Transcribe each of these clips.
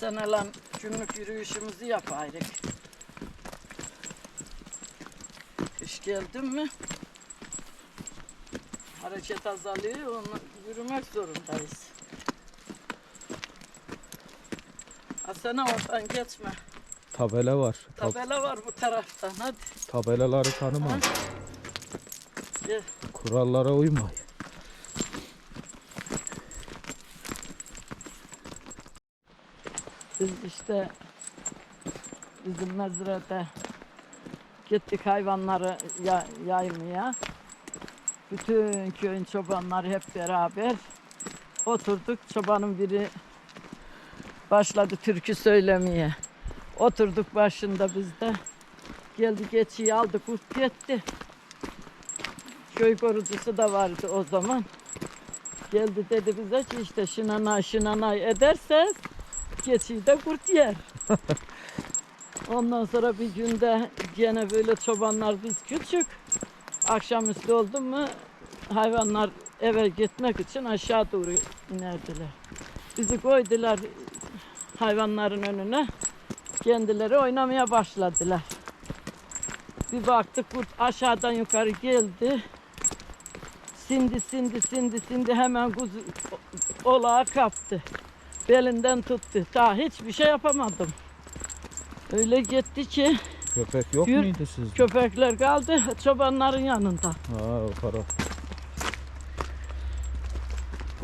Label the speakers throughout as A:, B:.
A: Hasan'la günlük yürüyüşümüzü yapardık. Kış geldi mi hareket azalıyor, onunla yürümek zorundayız. Hasan'a oradan geçme.
B: Tabela var. Tab-
A: Tabela var bu taraftan hadi.
B: tabelaları tanıma.
A: Gel.
B: Kurallara uyma.
A: Biz işte bizim mezrede gittik hayvanları ya- yaymaya. Bütün köyün çobanları hep beraber oturduk. Çobanın biri başladı türkü söylemeye. Oturduk başında biz de. Geldi geçiyi aldı kurt gitti. Köy korucusu da vardı o zaman. Geldi dedi bize ki işte şınanay şınanay ederseniz geçiyi de kurt yer. Ondan sonra bir günde gene böyle çobanlar biz küçük. Akşamüstü oldu mu hayvanlar eve gitmek için aşağı doğru inerdiler. Bizi koydular hayvanların önüne. Kendileri oynamaya başladılar. Bir baktık kurt aşağıdan yukarı geldi. Sindi sindi sindi sindi hemen kuzu olağa kaptı. Belinden tuttu. Daha hiçbir şey yapamadım. Öyle gitti ki
B: Köpek yok
A: Yür-
B: muydu sizde?
A: köpekler kaldı çobanların yanında.
B: Ha o taraf.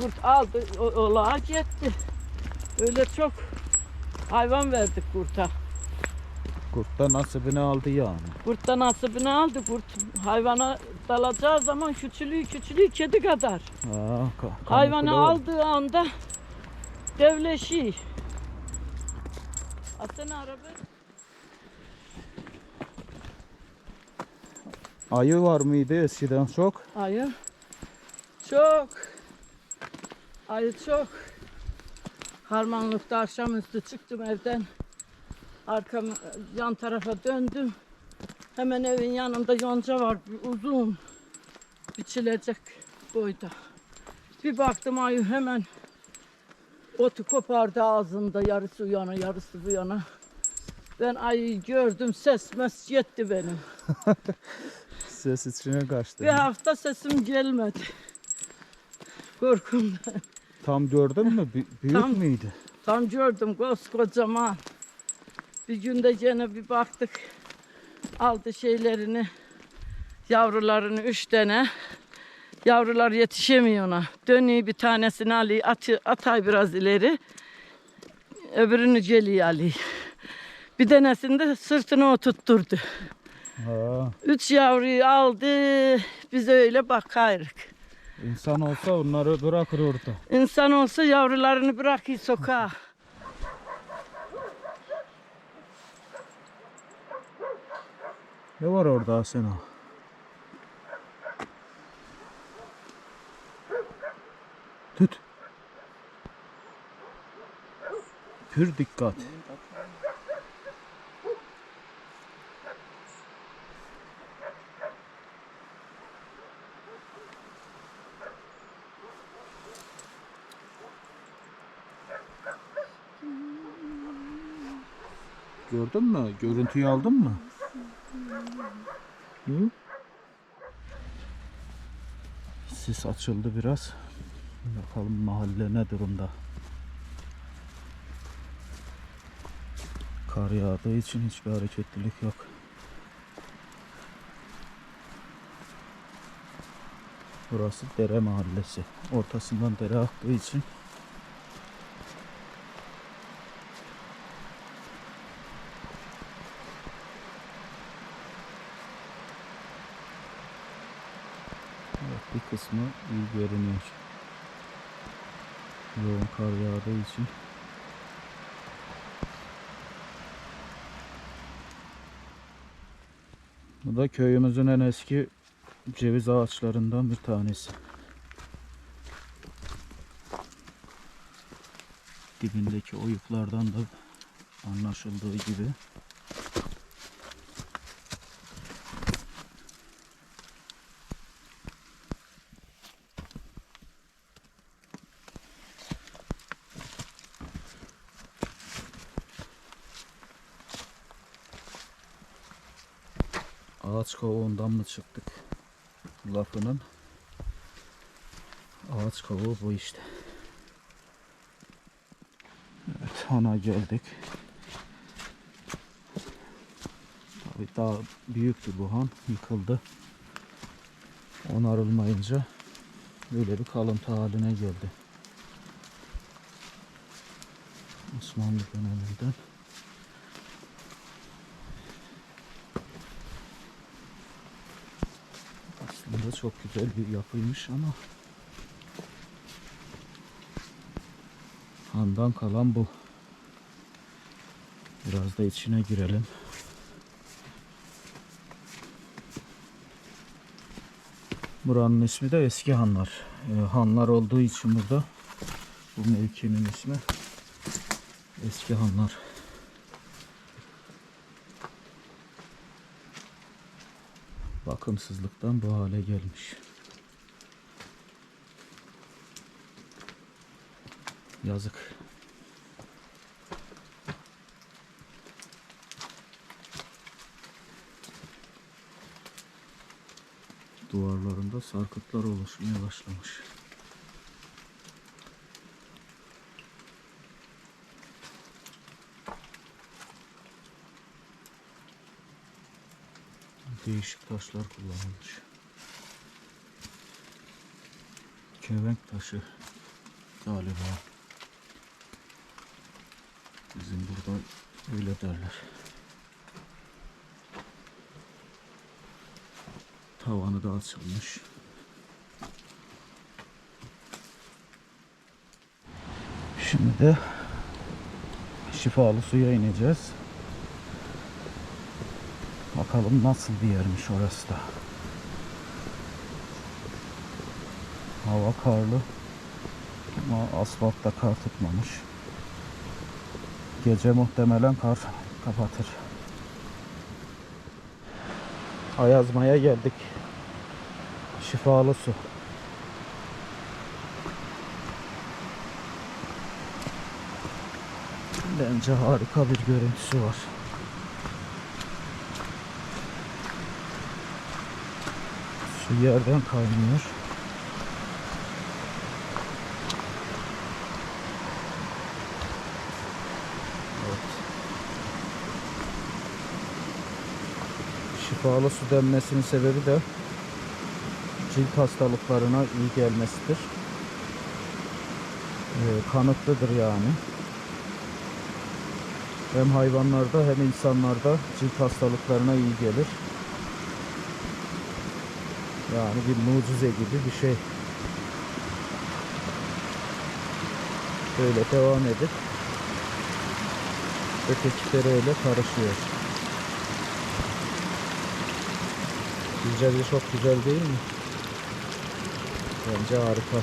A: Kurt aldı o- olağa gitti. Öyle çok hayvan verdik kurta.
B: Kurttan nasibini aldı yani.
A: Kurttan nasibini aldı. Kurt hayvana dalacağı zaman küçülüğü küçülüğü kedi kadar.
B: Ha, ka-
A: Hayvanı
B: oldu.
A: aldığı anda devleşiyor. Atsana araba.
B: Ayı var mıydı eskiden çok?
A: Ayı. Çok. Ayı çok. Harmanlıkta akşamüstü çıktım evden. Arkam yan tarafa döndüm. Hemen evin yanında yonca var. Bir uzun. Biçilecek boyda. Bir baktım ayı hemen otu kopardı ağzında. Yarısı yana yarısı bu yana. Ben ayıyı gördüm. Ses mes yetti benim.
B: Ses içine kaçtı.
A: Bir hafta sesim gelmedi. Korkumdan.
B: Tam gördün mü? Bü- büyük
A: Tam.
B: müydü?
A: Tam gördüm koskocaman. Bir günde gene bir baktık. Aldı şeylerini. Yavrularını üç tane. Yavrular yetişemiyor ona. Dönüyor bir tanesini alıyor. Atı, atay biraz ileri. Öbürünü geliyor alıyor. Bir tanesini de sırtına oturtturdu.
B: Ha,
A: Üç yavruyu aldı. Biz öyle bakarık.
B: insan olsa onları bırakır orada.
A: İnsan olsa yavrularını bırakıyor sokağa.
B: Ne var orada Asena? Pür dikkat. Gördün mü? Görüntüyü aldın mı? Hı? Sis açıldı biraz. Bakalım mahalle ne durumda. Kar yağdığı için hiçbir hareketlilik yok. Burası dere mahallesi. Ortasından dere aktığı için Evet, bir kısmı iyi görünüyor. Yoğun kar yağdığı için. Bu da köyümüzün en eski ceviz ağaçlarından bir tanesi. Dibindeki oyuklardan da anlaşıldığı gibi Ağaç kavuğundan mı çıktık lafının ağaç kavuğu bu işte. Evet hana geldik. Tabii daha büyüktü bu han yıkıldı. Onarılmayınca böyle bir kalıntı haline geldi. Osmanlı döneminden. Aslında çok güzel bir yapıymış ama Handan kalan bu. Biraz da içine girelim. Buranın ismi de Eski Hanlar. Ee, hanlar olduğu için burada bu mevkinin ismi Eski Hanlar. Bakımsızlıktan bu hale gelmiş. Yazık. Duvarlarında sarkıtlar oluşmaya başlamış. Değişik taşlar kullanılmış. Kevenk taşı galiba. Bizim burada öyle derler. Tavanı da açılmış. Şimdi de şifalı suya ineceğiz. Bakalım nasıl bir yermiş orası da. Hava karlı ama asfaltta kar tutmamış. Gece muhtemelen kar kapatır. Ayazma'ya geldik. Şifalı su. Bence harika bir görüntüsü var. Yerden kaynıyor. Şifalı su denmesinin sebebi de cilt hastalıklarına iyi gelmesidir. Ee, kanıtlıdır yani. Hem hayvanlarda hem insanlarda cilt hastalıklarına iyi gelir. Yani bir mucize gibi bir şey. Böyle devam edip ötekileri karışıyor. Güzelce çok güzel değil mi? Bence harika.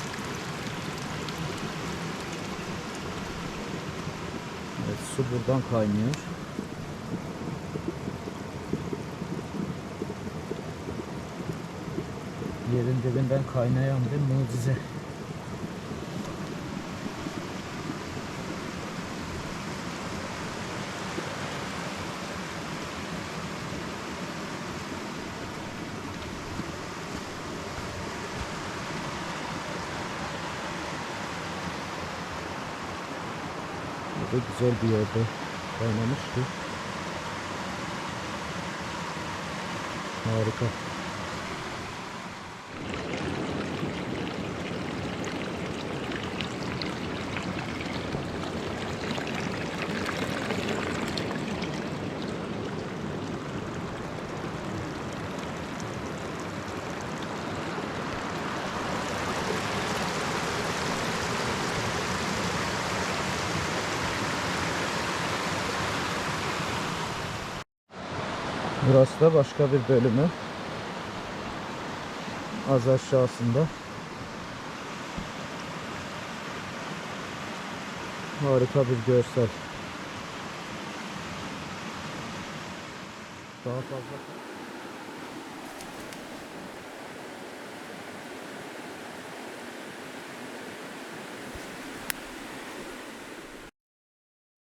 B: Evet su buradan kaynıyor. Yerin dibinden kaynayan bir mucize. Burada güzel bir yerde kaynamıştı. Harika. Burası da başka bir bölümü. Az aşağısında. Harika bir görsel. Daha fazla